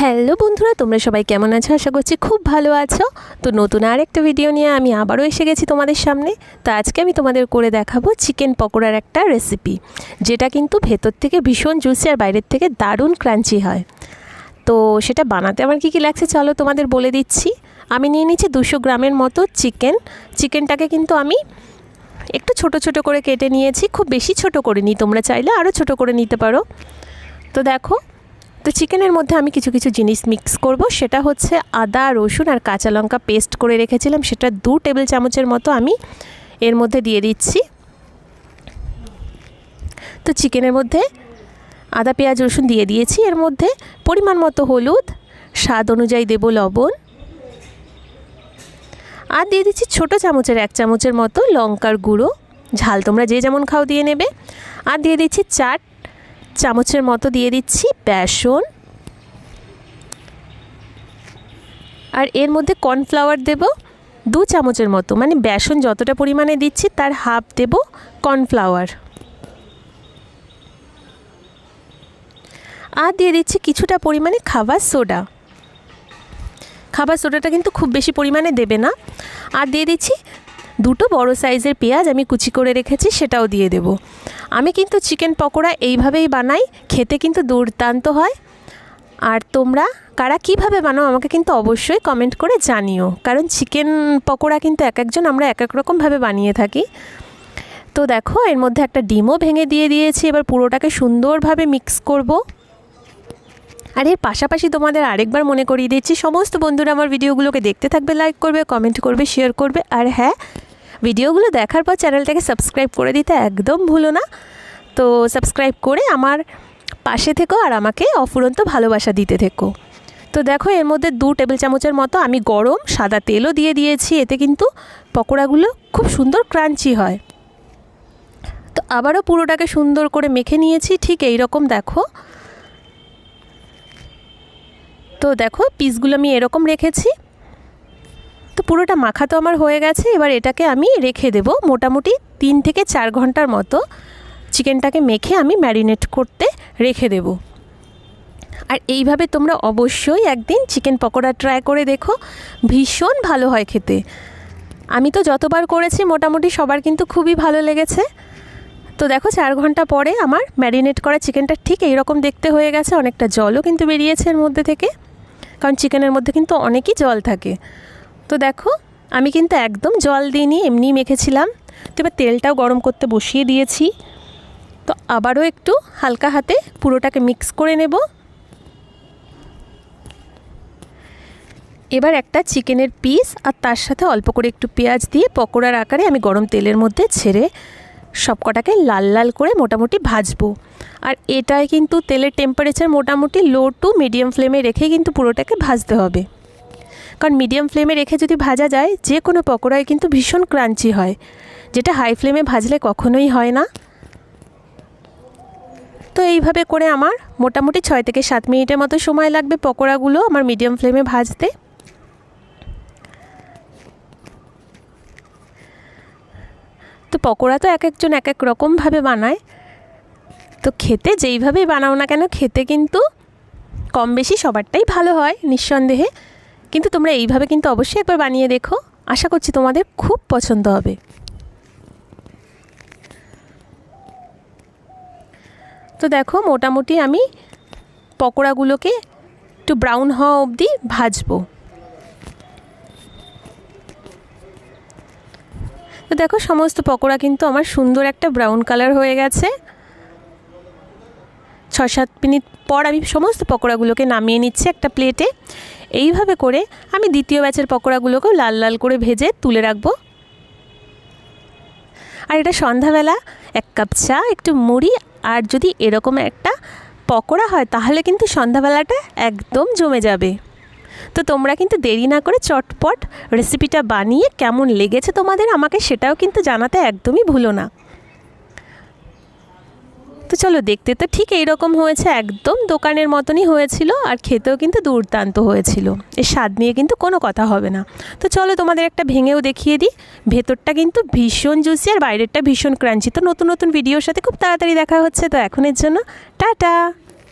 Hello বন্ধুরা, তোমরা সবাই কেমন আছো? আশা করছি খুব ভালো আছো। তো নতুন আর একটা ভিডিও নিয়ে আমি আবারও এসে গেছি তোমাদের সামনে। তো আজকে আমি তোমাদের করে দেখাবো চিকেন পকোড়ার একটা রেসিপি যেটা কিন্তু ভেতর থেকে ভীষণ জুসি আর বাইরের থেকে দারুণ ক্রাঞ্চি হয়। তো সেটা বানাতে আমার কী কী লাগছে চলো তোমাদের বলে দিচ্ছি। আমি নিয়ে নিচ্ছি দুশো গ্রামের মতো চিকেন চিকেনটাকে কিন্তু আমি একটু ছোট ছোট করে কেটে নিয়েছি। খুব বেশি ছোট করে নিই তোমরা চাইলে আরও ছোট করে নিতে পারো। তো দেখো তো চিকেনের মধ্যে আমি কিছু কিছু জিনিস মিক্স করব। সেটা হচ্ছে আদা, রসুন আর কাঁচা লঙ্কা পেস্ট করে রেখেছিলাম। সেটা দু টেবিল চামচের মতো আমি এর মধ্যে দিয়ে দিচ্ছি। তো চিকেনের মধ্যে আদা, পেঁয়াজ, রসুন দিয়ে দিয়েছি। এর মধ্যে পরিমাণ মতো হলুদ, স্বাদ অনুযায়ী দেব লবণ। আর দিয়ে দিচ্ছি ছোটো চামচের এক চামচের মতো লঙ্কার গুঁড়ো। ঝাল তোমরা যে যেমন খাও দিয়ে নেবে। আর দিয়ে দিচ্ছি চাট চামচের মতো দিয়ে দিচ্ছি বেসন। আর এর মধ্যে কর্নফ্লাওয়ার দেব, দু চামচের মতো মানে বেসন যতটা পরিমাণে দিচ্ছি তার হাফ দেব কর্নফ্লাওয়ার। আর দিয়ে দিচ্ছি কিছুটা পরিমাণে খাবার সোডা। খাবার সোডাটা কিন্তু খুব বেশি পরিমাণে দেবে না। আর দিয়ে দিচ্ছি দুটো বড় সাইজের পেঁয়াজ আমি কুচি করে রেখেছি, সেটাও দিয়ে দেব। আমি কিন্তু চিকেন পকোড়া এইভাবেই বানাই, খেতে কিন্তু দুর্দান্ত হয়। আর তোমরা কারা কীভাবে বানাও আমাকে কিন্তু অবশ্যই কমেন্ট করে জানিও। কারণ চিকেন পকোড়া কিন্তু এক একজন আমরা এক এক রকমভাবে বানিয়ে থাকি। তো দেখো, এর মধ্যে একটা ডিমও ভেঙে দিয়ে দিয়েছি, এবার পুরোটাকে সুন্দরভাবে মিক্স করব। আর এর পাশাপাশি তোমাদের আরেকবার মনে করিয়ে দিচ্ছি, সমস্ত বন্ধুরা আমার ভিডিওগুলোকে দেখতে থাকবে লাইক করবে কমেন্ট করবে শেয়ার করবে, আর হ্যাঁ ভিডিওগুলো দেখার পর চ্যানেলটাকে সাবস্ক্রাইব করে দিতে একদম ভুলো না। তো সাবস্ক্রাইব করে আমার পাশে থেকো আর আমাকে অফুরন্ত ভালোবাসা দিতে থেকো। তো দেখো, এর মধ্যে দু টেবিল চামচের মতো আমি গরম সাদা তেলও দিয়ে দিয়েছি। এতে কিন্তু পকোড়াগুলো খুব সুন্দর ক্রাঞ্চি হয়। তো আবারও পুরোটাকে সুন্দর করে মেখে নিয়েছি। ঠিক এই রকম দেখো। তো দেখো, পিসগুলো আমি এরকম রেখেছি। পুরোটা মাখা তো আমার হয়ে গেছে, এবার এটাকে আমি রেখে দেব মোটামুটি তিন থেকে চার ঘণ্টার মতো। চিকেনটাকে মেখে আমি ম্যারিনেট করতে রেখে দেব। আর এইভাবে তোমরা অবশ্যই একদিন চিকেন পকোড়া ট্রাই করে দেখো, ভীষণ ভালো হয় খেতে। আমি তো যতবার করেছি, মোটামুটি সবার কিন্তু খুবই ভালো লেগেছে। তো দেখো, চার ঘণ্টা পরে আমার ম্যারিনেট করা চিকেনটা ঠিক এইরকম দেখতে হয়ে গেছে, অনেকটা জলও কিন্তু বেরিয়েছে এর মধ্যে থেকে। কারণ চিকেনের মধ্যে কিন্তু অনেকই জল থাকে। তো দেখো, আমি কিন্তু একদম জল দিইনি এমনি মেখেছিলাম। তো এবার তেলটাও গরম করতে বসিয়ে দিয়েছি। তো আবারও একটু হালকা হাতে পুরোটাকে মিক্স করে নেব। এবার একটা চিকেনের পিস আর তার সাথে অল্প করে একটু পেঁয়াজ দিয়ে পকোড়ার আকারে আমি গরম তেলের মধ্যে ছেড়ে সবকটাকে লাল লাল করে মোটামুটি ভাজবো। আর এটায় কিন্তু তেলের টেম্পারেচার মোটামুটি লো টু মিডিয়াম ফ্লেমে রেখে কিন্তু পুরোটাকে ভাজতে হবে। কারণ মিডিয়াম ফ্লেমে রেখে যদি ভাজা যায়, যে কোনো পকোড়ায় কিন্তু ভীষণ ক্রাঞ্চি হয়। যেটা হাই ফ্লেমে ভাজলে কখনোই হয় না। তো এইভাবে করে আমার মোটামুটি ছয় থেকে সাত মিনিটের মতো সময় লাগবে পকোড়াগুলো আমার মিডিয়াম ফ্লেমে ভাজতে। তো পকোড়া তো এক একজন এক এক রকমভাবে বানায়। তো খেতে যেইভাবেই বানাও না কেন, খেতে কিন্তু কম বেশি সবারটাই ভালো হয় নিঃসন্দেহে। কিন্তু তোমরা এইভাবে কিন্তু অবশ্যই একবার বানিয়ে দেখো। আশা করছি তোমাদের খুব পছন্দ হবে। তো দেখো, মোটামুটি আমি পকোড়াগুলোকে একটু ব্রাউন হওয়া অবধি ভাজবো। তো দেখো, সমস্ত পকোড়া কিন্তু আমার সুন্দর একটা ব্রাউন কালার হয়ে গেছে। ছ সাত মিনিট পর আমি সমস্ত পকোড়াগুলোকে নামিয়ে নিচ্ছি একটা প্লেটে এইভাবে করে আমি দ্বিতীয় ব্যাচের পকোড়াগুলোকেও লাল লাল করে ভেজে তুলে রাখব। আর এটা সন্ধ্যাবেলা, এক কাপ চা, একটু মুড়ি, আর যদি এরকম একটা পকোড়া হয়, তাহলে কিন্তু সন্ধ্যাবেলাটা একদম জমে যাবে। তো তোমরা কিন্তু দেরি না করে চটপট রেসিপিটা বানিয়ে কেমন লেগেছে তোমাদের আমাকে সেটাও কিন্তু জানাতে একদমই ভুলো না। তো চলো দেখতে, তো ঠিক এইরকম হয়েছে, একদম দোকানের মতনই হয়েছিল আর খেতেও কিন্তু দুর্দান্ত হয়েছিল। এর স্বাদ নিয়ে কিন্তু কোনো কথা হবে না। তো চলো তোমাদের একটা ভেঙেও দেখিয়ে দিই। ভেতরটা কিন্তু ভীষণ জুসি আর বাইরেরটা ভীষণ ক্রাঞ্চি তো নতুন নতুন ভিডিওর সাথে খুব তাড়াতাড়ি দেখা হচ্ছে। তো এখনের জন্য টাটা!